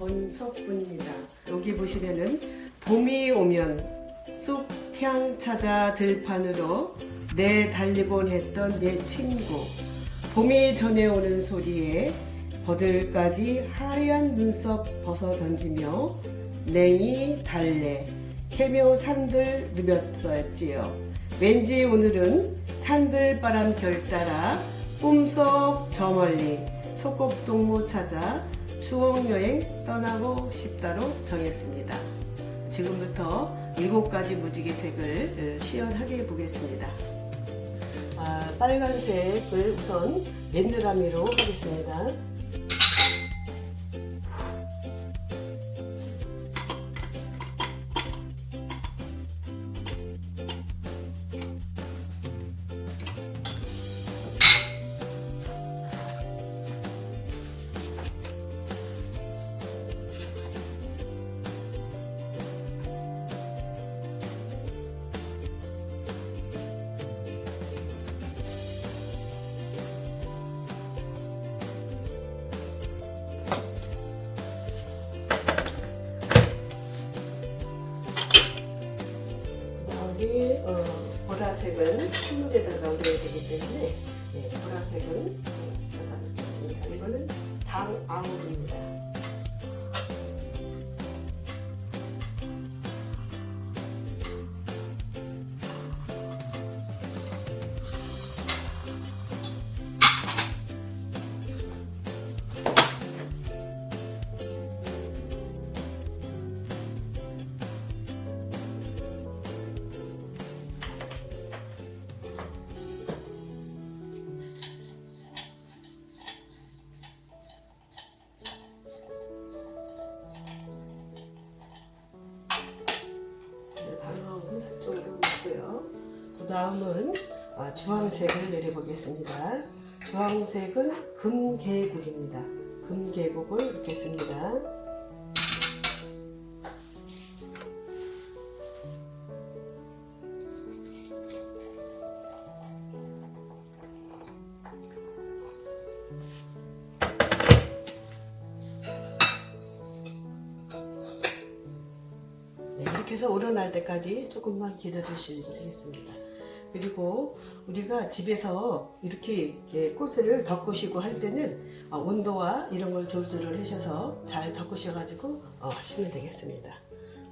권혁분입니다. 여기 보시면은 봄이 오면 쑥향 찾아 들판으로 내 달리곤 했던 내 친구 봄이 전해오는 소리에 버들까지 하얀 눈썹 벗어 던지며 냉이 달래 캐며 산들 누볐었지요. 왠지 오늘은 산들 바람 결 따라 꿈속 저 멀리 소꿉동무 찾아 추억여행 떠나고 싶다로 정했습니다. 지금부터 일곱 가지 무지개 색을 어, 시연하게 보겠습니다. 아, 빨간색을 우선 맨드라미로 하겠습니다. 여기 어, 보라색은 식물에다가 올려야 되기 때문에 네, 보라색은 어, 넣겠습니다. 이거는 당아울입니다. 다음은 아, 주황색을 내려보겠습니다. 주황색은 금계국입니다. 금계국을 넣겠습니다. 네, 이렇게 해서 우러날 때까지 조금만 기다려 주시면 되겠습니다. 그리고 우리가 집에서 이렇게 예, 꽃을 덮으시고 할 때는 어, 온도와 이런 걸 조절을 하셔서 잘 덮으셔가지고 어, 하시면 되겠습니다.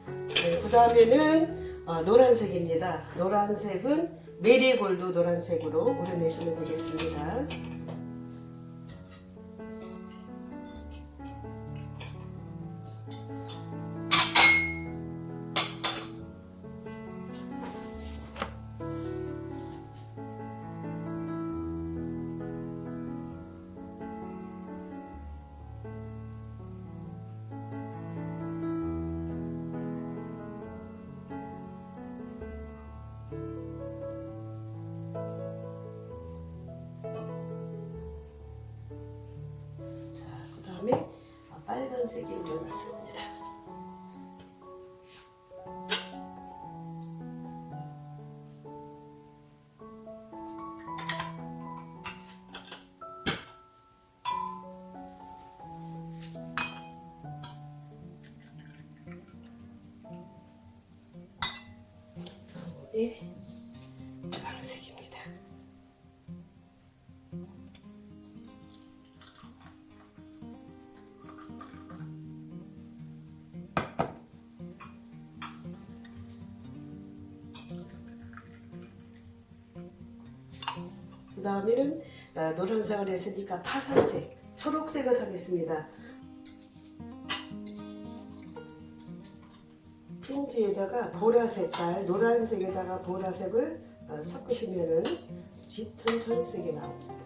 네, 그 다음에는 어, 노란색입니다. 노란색은 메리골드 노란색으로 우려내시면 되겠습니다. 색이 올려놨습니다. 네, 그 다음에는 아, 노란색을 했으니까 파란색, 초록색을 하겠습니다. 핀지에다가 보라색깔, 노란색에다가 보라색을 어, 섞으시면은 짙은 초록색이 나옵니다.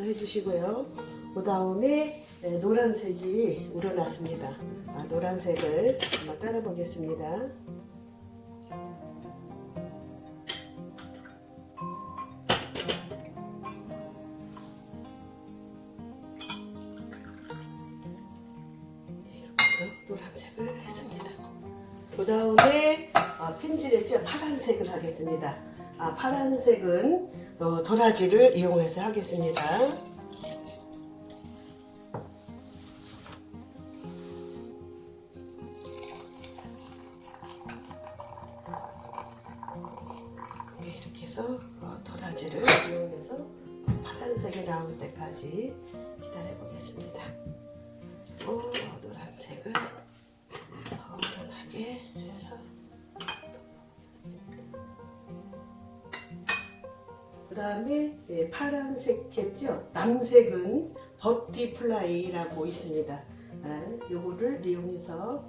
주셔서 해주시고요. 그 다음에 네, 노란색이 우려났습니다. 아, 노란색을 한번 따라 보겠습니다. 네, 노란색을 했습니다. 그 다음에 아, 펜질에 파란색을 하겠습니다. 아, 파란색은 도라지를 이용해서 하겠습니다. 네, 이렇게 해서 어, 도라지를 이용해서 파란색이 나올 때까지 기다려 보겠습니다. 그리고 노란색을 다음에 예, 파란색 했죠? 남색은 버티플라이라고 있습니다. 아, 요거를 이용해서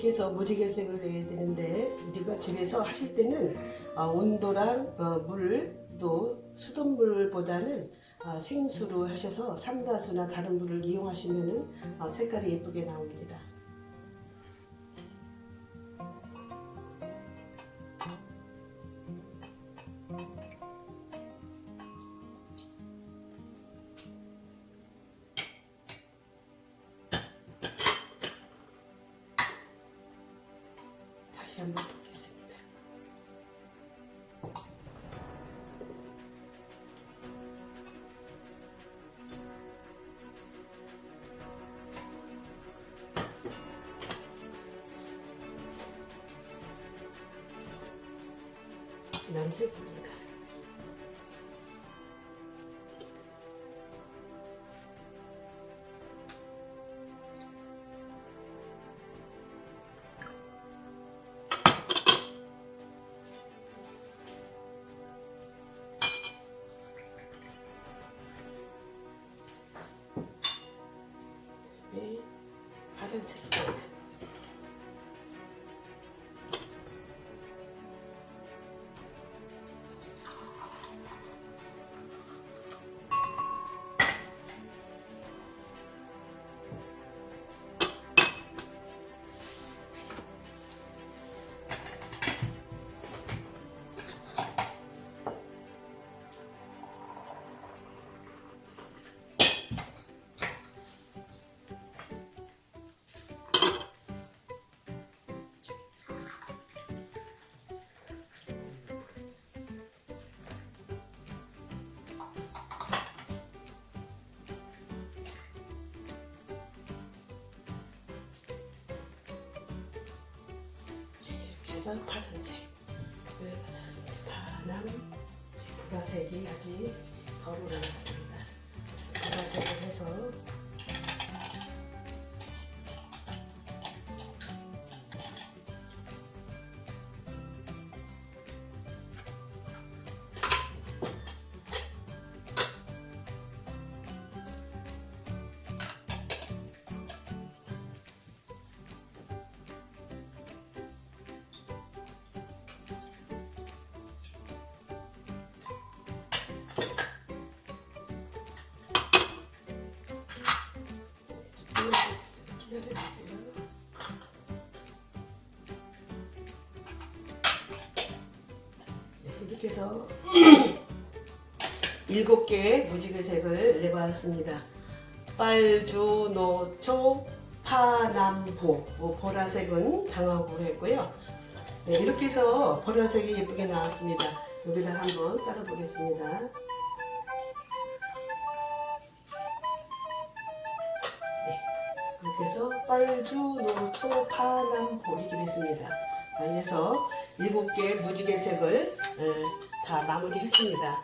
이렇게 해서 무지개색을 내야 되는데 우리가 집에서 하실 때는 아, 온도랑 어, 물, 또 수돗물보다는 아, 생수로 하셔서 삼다수나 다른 물을 이용하시면 은 색깔이 예쁘게 나옵니다. 다시 한번 보겠습니다. 남색 해서 파란색을 맞췄습니다. 파란 보라색이 아직 덜 올라왔습니다. 그래서 보라색을 해서 이렇게 해서 일곱 개의 무지개 색을 내봤습니다. 빨주, 노초, 파남보, 뭐 보라색은 당하고 했고요. 네, 이렇게 해서 보라색이 예쁘게 나왔습니다. 여기다 한번 따라 보겠습니다. 이렇게 해서 빨주, 노초, 파남, 보 이렇게 됐습니다. 아, 이래서 일곱 개 무지개 색을 에, 다 마무리했습니다.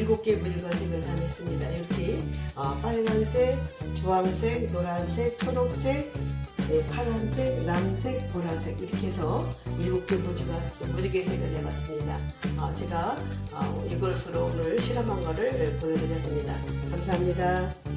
일곱 개 무지개 색을 다 냈습니다. 이렇게 어, 빨간색, 주황색, 노란색, 초록색, 네, 파란색, 남색, 보라색 이렇게 해서 일곱 개 무지개, 무지개 색을 내봤습니다. 어, 제가 어, 이것으로 오늘 실험한 거를 보여드렸습니다. 감사합니다.